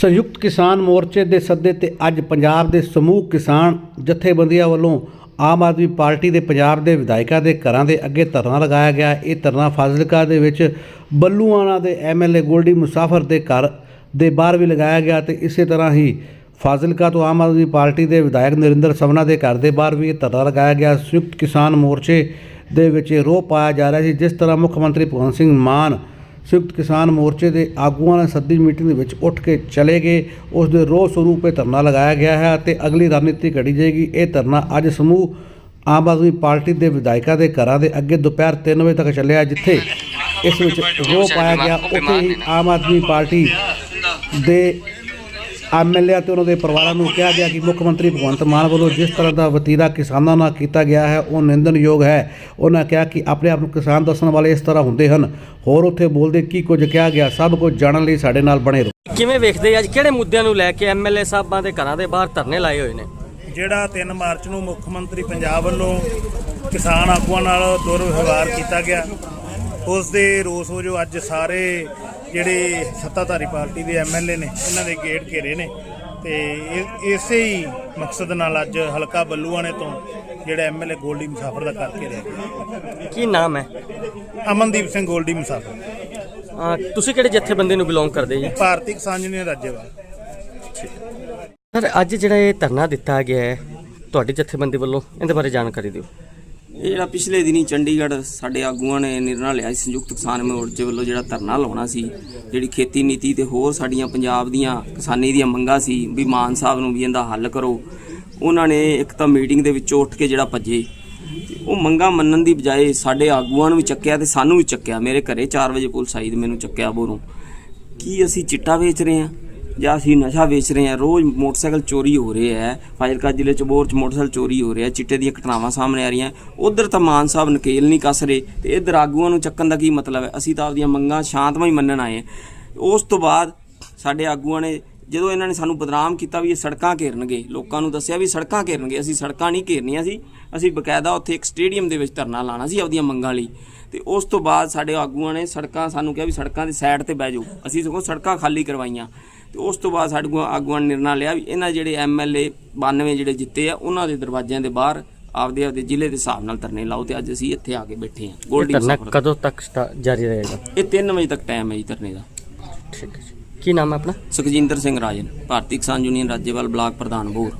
ਸੰਯੁਕਤ ਕਿਸਾਨ ਮੋਰਚੇ ਦੇ ਸੱਦੇ ਤੇ ਅੱਜ ਪੰਜਾਬ ਦੇ ਸਮੂਹ ਕਿਸਾਨ ਜਥੇਬੰਦੀਆਂ ਵੱਲੋਂ ਆਮ ਆਦਮੀ ਪਾਰਟੀ ਦੇ ਪੰਜਾਬ ਦੇ ਵਿਧਾਇਕਾਂ ਦੇ ਘਰਾਂ ਦੇ ਅੱਗੇ ਧਰਨਾ ਲਗਾਇਆ ਗਿਆ। ਇਹ ਧਰਨਾ ਫਾਜ਼ਿਲਕਾ ਦੇ ਵਿੱਚ ਬੱਲੂਆਣਾ ਦੇ ਐਮਐਲਏ ਗੋਲਡੀ ਮੁਸਾਫਰ ਦੇ ਘਰ ਦੇ ਬਾਹਰ ਵੀ ਲਗਾਇਆ ਗਿਆ ਤੇ ਇਸੇ ਤਰ੍ਹਾਂ ਹੀ ਫਾਜ਼ਿਲਕਾ ਤੋਂ ਆਮ ਆਦਮੀ ਪਾਰਟੀ ਦੇ ਵਿਧਾਇਕ ਨਰਿੰਦਰ ਸਵਨਾ ਦੇ ਘਰ ਦੇ ਬਾਹਰ ਵੀ ਇਹ ਧਰਨਾ ਲਗਾਇਆ ਗਿਆ। ਸੰਯੁਕਤ ਕਿਸਾਨ ਮੋਰਚੇ ਦੇ ਵਿੱਚ ਇਹ ਰੋਹ ਪਾਇਆ ਜਾ ਰਿਹਾ ਸੀ, ਜਿਸ ਤਰ੍ਹਾਂ ਮੁੱਖ ਮੰਤਰੀ ਭਗਵੰਤ ਸਿੰਘ ਮਾਨ ਸੰਯੁਕਤ ਕਿਸਾਨ ਮੋਰਚੇ ਦੇ ਆਗੂਆਂ ਨੇ ਸੱਦੀ ਮੀਟਿੰਗ ਦੇ ਵਿੱਚ ਉੱਠ ਕੇ ਚਲੇ ਗਏ। ਉਸ ਦੇ ਰੋਹ ਸਰੂਪ ਇਹ ਧਰਨਾ ਲਗਾਇਆ ਗਿਆ ਹੈ ਅਤੇ ਅਗਲੀ ਰਣਨੀਤੀ ਘੜੀ ਜਾਏਗੀ। ਇਹ ਧਰਨਾ ਅੱਜ ਸਮੂਹ ਆਮ ਆਦਮੀ ਪਾਰਟੀ ਦੇ ਵਿਧਾਇਕਾਂ ਦੇ ਘਰਾਂ ਦੇ ਅੱਗੇ ਦੁਪਹਿਰ 3 ਵਜੇ ਤੱਕ ਚੱਲਿਆ ਜਿੱਥੇ ਇਸ ਵਿੱਚ ਰੋਹ ਪਾਇਆ ਗਿਆ। ਉੱਥੇ ਹੀ ਆਮ ਆਦਮੀ ਪਾਰਟੀ ਦੇ ਐਮਐਲਏ ਤੇ ਉਹਨਾਂ ਦੇ ਪਰਿਵਾਰਾਂ ਨੂੰ ਕਿਹਾ ਗਿਆ ਕਿ ਮੁੱਖ ਮੰਤਰੀ ਭਗਵੰਤ ਮਾਨ ਵੱਲੋਂ ਜਿਸ ਤਰ੍ਹਾਂ ਦਾ ਵਤੀਰਾ ਕਿਸਾਨਾਂ ਨਾਲ ਕੀਤਾ ਗਿਆ ਹੈ ਉਹ ਨਿੰਦਣਯੋਗ ਹੈ। ਉਹਨਾਂ ਕਿਹਾ ਕਿ ਆਪਣੇ ਆਪ ਨੂੰ ਕਿਸਾਨ ਦੱਸਣ ਵਾਲੇ ਇਸ ਤਰ੍ਹਾਂ ਹੁੰਦੇ ਹਨ। ਹੋਰ ਉੱਥੇ ਬੋਲਦੇ ਕੀ ਕੁਝ ਕਿਹਾ ਗਿਆ ਸਭ ਕੁਝ ਜਾਣਨ ਲਈ ਸਾਡੇ ਨਾਲ ਬਣੇ ਰਹੋ। ਕਿਵੇਂ ਵੇਖਦੇ ਅੱਜ ਕਿਹੜੇ ਮੁੱਦਿਆਂ ਨੂੰ ਲੈ ਕੇ ਐਮਐਲਏ ਸਾਹਿਬਾਂ ਦੇ ਘਰਾਂ ਦੇ ਬਾਹਰ ਧਰਨੇ ਲਾਏ ਹੋਏ ਨੇ? ਜਿਹੜਾ 3 ਮਾਰਚ ਨੂੰ ਮੁੱਖ ਮੰਤਰੀ ਪੰਜਾਬ ਵੱਲੋਂ ਕਿਸਾਨ ਆਗੂਆਂ ਨਾਲ ਦੁਰਵਿਵਹਾਰ ਕੀਤਾ ਗਿਆ ਉਸ ਦੇ ਰੋਸ ਵਜੋਂ ਅੱਜ ਸਾਰੇ ਜਿਹੜੇ ਸੱਤਾਧਾਰੀ ਪਾਰਟੀ ਦੇ ਐਮਐਲਏ ਨੇ ਇਹਨਾਂ ਦੇ ਗੇਟ ਘੇਰੇ ਨੇ। ਤੇ ਇਸੇ ਹੀ ਮਕਸਦ ਨਾਲ ਅੱਜ ਹਲਕਾ ਬੱਲੂਆਣੇ ਤੋਂ ਜਿਹੜਾ ਐਮਐਲਏ ਗੋਲਡੀ ਮੁਸਾਫਰ ਦਾ ਕਰ ਘੇਰਿਆ ਗਿਆ। ਕੀ ਨਾਮ ਹੈ? ਅਮਨਦੀਪ ਸਿੰਘ ਗੋਲਡੀ ਮੁਸਾਫਰ। ਤੁਸੀਂ ਕਿਹੜੇ ਜਥੇਬੰਦੀ ਨੂੰ ਬਿਲੋਂਗ ਕਰਦੇ ਜੀ? ਭਾਰਤੀ ਕਿਸਾਨ ਯੂਨੀਅਨ ਰਾਜੇਵਾਲ। ਸਰ ਅੱਜ ਜਿਹੜਾ ਇਹ ਧਰਨਾ ਦਿੱਤਾ ਗਿਆ ਹੈ ਤੁਹਾਡੀ ਜਥੇਬੰਦੀ ਵੱਲੋਂ ਇਹਦੇ ਬਾਰੇ ਜਾਣਕਾਰੀ ਦਿਓ। ਇਹ ਜਿਹੜਾ ਪਿਛਲੇ ਦਿਨੀ ਚੰਡੀਗੜ੍ਹ ਸਾਡੇ ਆਗੂਆਂ ਨੇ ਨਿਰਣਾ ਲਿਆ ਸੀ, ਸੰਯੁਕਤ ਕਿਸਾਨ ਮੋਰਚੇ ਵੱਲੋਂ ਜਿਹੜਾ ਧਰਨਾ ਲਾਉਣਾ ਸੀ, ਜਿਹੜੀ ਖੇਤੀ ਨੀਤੀ ਤੇ ਹੋਰ ਸਾਡੀਆਂ ਪੰਜਾਬ ਦੀਆਂ ਕਿਸਾਨੀ ਦੀਆਂ ਮੰਗਾਂ ਸੀ ਵੀ ਮਾਨ ਸਾਹਿਬ ਨੂੰ ਵੀ ਇਹਦਾ ਹੱਲ ਕਰੋ, ਉਹਨਾਂ ਨੇ ਇੱਕ ਤਾਂ ਮੀਟਿੰਗ ਦੇ ਵਿੱਚੋਂ ਉੱਠ ਕੇ ਜਿਹੜਾ ਭੱਜੇ ਉਹ ਮੰਗਾਂ ਮੰਨਣ ਦੀ ਬਜਾਏ ਸਾਡੇ ਆਗੂਆਂ ਨੂੰ ਵੀ ਚੱਕਿਆ ਤੇ ਸਾਨੂੰ ਵੀ ਚੱਕਿਆ, ਮੇਰੇ ਘਰੇ 4 ਵਜੇ ਪੁਲਿਸ ਆਈ ਤੇ ਮੈਨੂੰ ਚੱਕਿਆ ਬੋਰੋਂ। ਕੀ ਅਸੀਂ ਚਿੱਟਾ ਵੇਚ ਰਹੇ ਹਾਂ? ਜਾਂ ਅਸੀਂ ਨਸ਼ਾ ਵੇਚ ਰਹੇ ਹਾਂ, ਰੋਜ਼ ਮੋਟਰਸਾਈਕਲ ਚੋਰੀ ਹੋ ਰਹੇ ਹੈ, ਫਾਜ਼ਿਲਕਾ ਜ਼ਿਲ੍ਹੇ ਚ ਬੋਰ ਚ ਮੋਟਰਸਾਈਕਲ ਚੋਰੀ ਹੋ ਰਿਹਾ ਚਿੱਟੇ ਦੀਆਂ ਘਟਨਾਵਾਂ ਸਾਹਮਣੇ ਆ ਰਹੀਆਂ ਉਧਰ ਤਾਂ ਮਾਨ ਸਾਹਿਬ ਨਕੇਲ ਨਹੀਂ ਕੱਸ ਰਹੇ ਤੇ ਇਧਰ ਆਗੂਆਂ ਨੂੰ ਚੱਕਣ ਦਾ ਕੀ ਮਤਲਬ ਹੈ? ਅਸੀਂ ਤਾਂ ਆਪਦੀਆਂ ਮੰਗਾਂ ਸ਼ਾਂਤਮਈ ਮੰਨਣ ਆਏ ਹਾਂ। ਉਸ ਤੋਂ ਬਾਅਦ ਸਾਡੇ ਆਗੂਆਂ ਨੇ ਜਦੋਂ ਇਹਨਾਂ ਨੇ ਸਾਨੂੰ ਬਦਨਾਮ ਕੀਤਾ ਵੀ ਇਹ ਸੜਕਾਂ ਘੇਰਨਗੇ, ਲੋਕਾਂ ਨੂੰ ਦੱਸਿਆ ਵੀ ਸੜਕਾਂ ਘੇਰਨਗੇ, ਅਸੀਂ ਸੜਕਾਂ ਨਹੀਂ ਘੇਰਨੀਆਂ ਸੀ, ਅਸੀਂ ਬਕਾਇਦਾ ਉੱਥੇ ਇੱਕ ਸਟੇਡੀਅਮ ਦੇ ਵਿੱਚ ਧਰਨਾ ਲਾਣਾ ਸੀ ਆਪਦੀਆਂ ਮੰਗਾਂ ਲਈ। ਤੇ ਉਸ ਤੋਂ ਬਾਅਦ ਸਾਡੇ ਆਗੂਆਂ ਨੇ ਸੜਕਾਂ, ਸਾਨੂੰ ਕਿਹਾ ਵੀ ਸੜਕਾਂ ਦੀ ਸਾਈਡ ਤੇ ਬਹਿ ਜਾਓ, ਅਸੀਂ ਸਗੋਂ ਸੜਕਾਂ ਖਾਲੀ ਕਰਵਾਈਆਂ। ਤੇ ਉਸ ਤੋਂ ਬਾਅਦ ਸਾਡੇ ਕੋਲ ਆਗੂਆਂ ਨੇ ਨਿਰਣਾ ਲਿਆ ਵੀ ਇਹਨਾਂ ਜਿਹੜੇ ਐਮਐਲਏ 92 ਜਿਹੜੇ ਜਿੱਤੇ ਆ ਉਹਨਾਂ ਦੇ ਦਰਵਾਜ਼ਿਆਂ ਦੇ ਬਾਹਰ ਆਪਦੇ ਆਪਦੇ ਜ਼ਿਲ੍ਹੇ ਦੇ ਹਿਸਾਬ ਨਾਲ ਧਰਨੇ ਲਾਓ ਤੇ ਅੱਜ ਅਸੀਂ ਇੱਥੇ ਆ ਕੇ ਬੈਠੇ ਹਾਂ ਇਹ ਗੋਲਡੀ ਧਰਨਾ ਮੁਸਾਫਰ ਦਾ। ਕਦੋਂ ਤੱਕ ਸਟਾ- ਜਾਰੀ ਰਹੇਗਾ ਇਹ 3 ਵਜੇ ਤੱਕ ਟਾਈਮ ਹੈ ਜੀ ਧਰਨੇ ਦਾ ਠੀਕ ਹੈ ਜੀ ਕੀ ਨਾਮ ਹੈ ਆਪਣਾ ਸੁਖਜਿੰਦਰ ਸਿੰਘ ਰਾਜਨ ਭਾਰਤੀ ਕਿਸਾਨ ਯੂਨੀਅਨ ਰਾਜੇਵਾਲ ਬਲਾਕ ਪ੍ਰਧਾਨ ਬੋਰ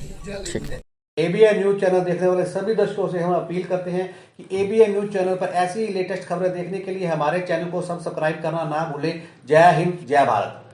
ਠੀਕ ਹੈ एबीएन न्यूज चैनल देखने वाले सभी दर्शकों से हम अपील करते हैं कि एबीएन न्यूज चैनल पर ऐसी ही लेटेस्ट खबरें देखने के लिए हमारे चैनल को सब्सक्राइब करना ना भूलें जय हिंद जय भारत